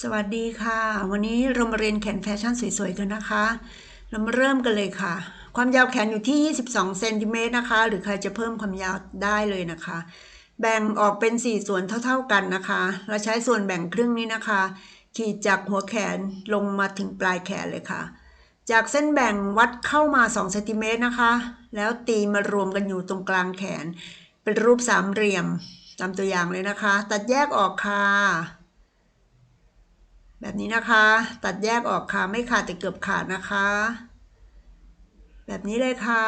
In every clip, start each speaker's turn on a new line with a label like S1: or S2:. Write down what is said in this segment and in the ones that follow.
S1: สวัสดีค่ะ วันนี้เรามาเรียนแขนแฟชั่นสวยๆกันนะคะ เรามาเริ่มกันเลยค่ะ ความยาวแขนอยู่ที่ 22เซนติเมตรนะคะ หรือใครจะเพิ่มความยาวได้เลยนะคะ แบ่งออกเป็น 4 ส่วนเท่าๆกันนะคะ เราใช้ส่วนแบ่งครึ่งนี้นะคะ ขีดจากหัวแขนลงมาถึงปลายแขนเลยค่ะ จากเส้นแบ่งวัดเข้ามา2เซนติเมตรนะคะ แล้วตีมารวมกันอยู่ตรงกลางแขน เป็นรูปสามเหลี่ยมตามตัวอย่างเลยนะคะ ตัดแยกออกค่ะ แบบนี้นะคะ ตัดแยกออกค่ะไม่ขาดแต่เกือบขาดนะคะ แบบนี้เลยค่ะ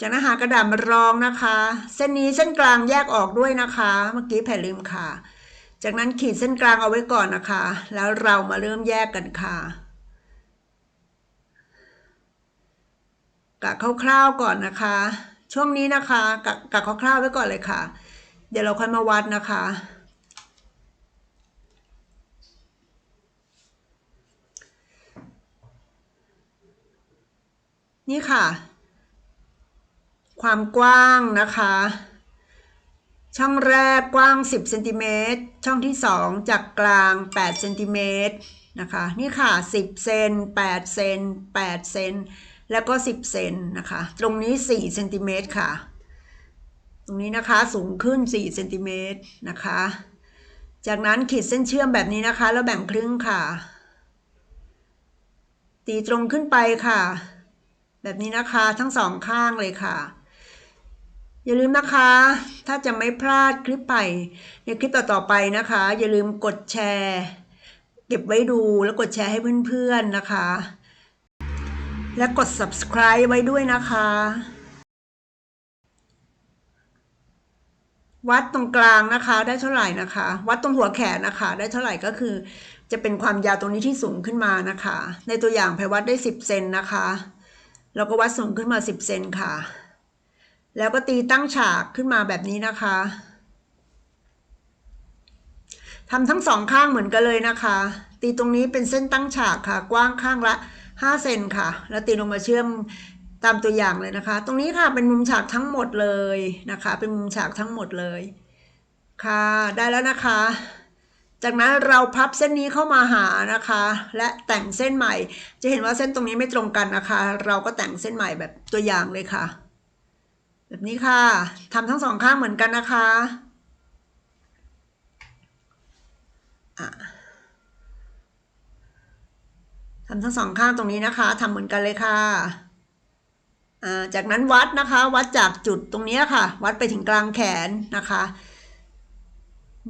S1: จากนั้นหากระดาษมารองนะคะ เส้นนี้เส้นกลางแยกออกด้วยนะคะ เมื่อกี้แผ่ลืมค่ะ จากนั้นขีดเส้นกลางเอาไว้ก่อนนะคะ แล้วเรามาเริ่มแยกกันค่ะกะคร่าวๆก่อนนะคะ ช่วงนี้นะคะกะกะคร่าวๆไว้ก่อนเลยค่ะ เดี๋ยวเราค่อยมาวัดนะคะ นี่ค่ะ ความกว้างนะคะ ช่องแรกกว้าง 10เซนติเมตรช่องที่ 2 จากกลาง8เซนติเมตรนะคะ นี่ค่ะ 10เซน8เซน8เซนแล้วก็ 10เซนนะคะ ตรงนี้4เซนติเมตรค่ะ ตรงนี้นะคะสูงขึ้น4เซนติเมตรนะคะ จากนั้นขีดเส้นเชื่อมแบบนี้นะคะ แล้วแบ่งครึ่งค่ะ ตีตรงขึ้นไปค่ะ แบบนี้นะคะทั้งสองข้างเลยค่ะ อย่าลืมนะคะ ถ้าจะไม่พลาดคลิปไปในคลิปต่อๆไปนะคะ อย่าลืมกดแชร์ เก็บไว้ดูแล้วกดแชร์ให้เพื่อนๆนะคะ และกด subscribe ไว้ด้วยนะคะ วัดตรงกลางนะคะ ได้เท่าไหร่นะคะ วัดตรงหัวแขนนะคะ ได้เท่าไหร่ก็คือ จะเป็นความยาวตรงนี้ที่สูงขึ้นมานะคะ ในตัวอย่างแพวัดได้ 10 เซนนะคะ แล้วก็วัดสูงขึ้นมา 10 เซนค่ะ แล้วก็ตีตั้งฉากขึ้นมาแบบนี้นะคะทำทั้งสองข้างเหมือนกันเลยนะคะ ตีตรงนี้เป็นเส้นตั้งฉากค่ะ กว้างข้างละ 5 เซนค่ะ แล้วตีลงมาเชื่อมตามตัวอย่างเลยนะคะ ตรงนี้ค่ะเป็นมุมฉากทั้งหมดเลยนะคะ เป็นมุมฉากทั้งหมดเลย ค่ะ ได้แล้วนะคะ จากนั้นเราพับเส้นนี้เข้ามาหานะคะ และแต่งเส้นใหม่ จะเห็นว่าเส้นตรงนี้ไม่ตรงกันนะคะ เราก็แต่งเส้นใหม่แบบตัวอย่างเลยค่ะ แบบนี้ค่ะทำทั้งสองข้างเหมือนกันนะคะอะทำทั้งสองข้างตรงนี้นะคะทำเหมือนกันเลยค่ะอ่าจากนั้นวัดนะคะ วัดจากจุดตรงนี้ค่ะ วัดไปถึงกลางแขนนะคะ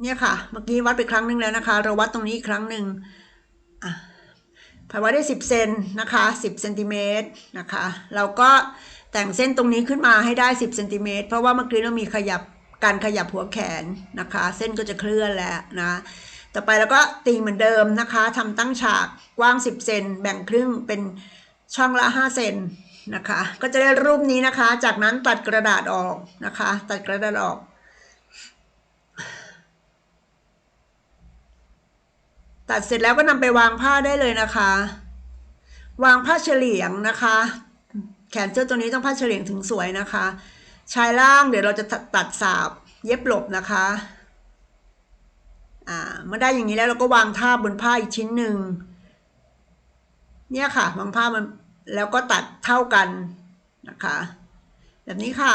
S1: เนี่ยค่ะ เมื่อกี้วัดไปครั้งหนึ่งแล้วนะคะ เราวัดตรงนี้อีกครั้งหนึ่งอะภาวัดได้สิบเซนนะคะสิบเซนติเมตรนะคะ เราก็แต่งเส้นตรงนี้ขึ้นมาให้ได้สิบเซนติเมตรเพราะว่าเมื่อกี้เรามีขยับการขยับหัวแขนนะคะ เส้นก็จะเคลื่อนแล้วนะ ต่อไปแล้วก็ตีเหมือนเดิมนะคะทำตั้งฉากกว้าง 10 เซนแบ่งครึ่งเป็นช่องละ 5 เซนนะคะ ก็จะได้รูปนี้นะคะ จากนั้นตัดกระดาษออกนะคะ ตัดกระดาษออก ตัดเสร็จแล้วก็นำไปวางผ้าได้เลยนะคะ วางผ้าเฉลียงนะคะ แขนเสื้อตัวนี้ต้องผ้าเฉลียงถึงสวยนะคะ ชายล่างเดี๋ยวเราจะตัดสาบเย็บหลบนะคะอ่าเมื่อได้อย่างนี้แล้วเราก็วางท่าบบนผ้าอีกชิ้นหนึ่งเนี่ยค่ะวางผ้ามันแล้วก็ตัดเท่ากันนะคะ แบบนี้ค่ะ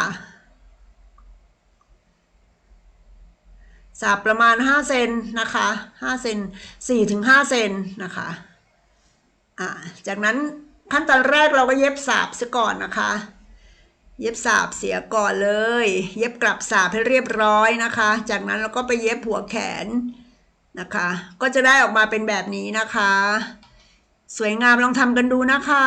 S1: สาบประมาณ5เซนนะคะ5เซน4ถึง5เซนนะคะอ่าจากนั้นขั้นตอนแรกเราก็เย็บสาบซะก่อนนะคะ เย็บสาบเสียก่อนเลย เย็บกลับสาบให้เรียบร้อยนะคะ จากนั้นเราก็ไปเย็บหัวแขนนะคะ ก็จะได้ออกมาเป็นแบบนี้นะคะ สวยงามลองทำกันดูนะคะ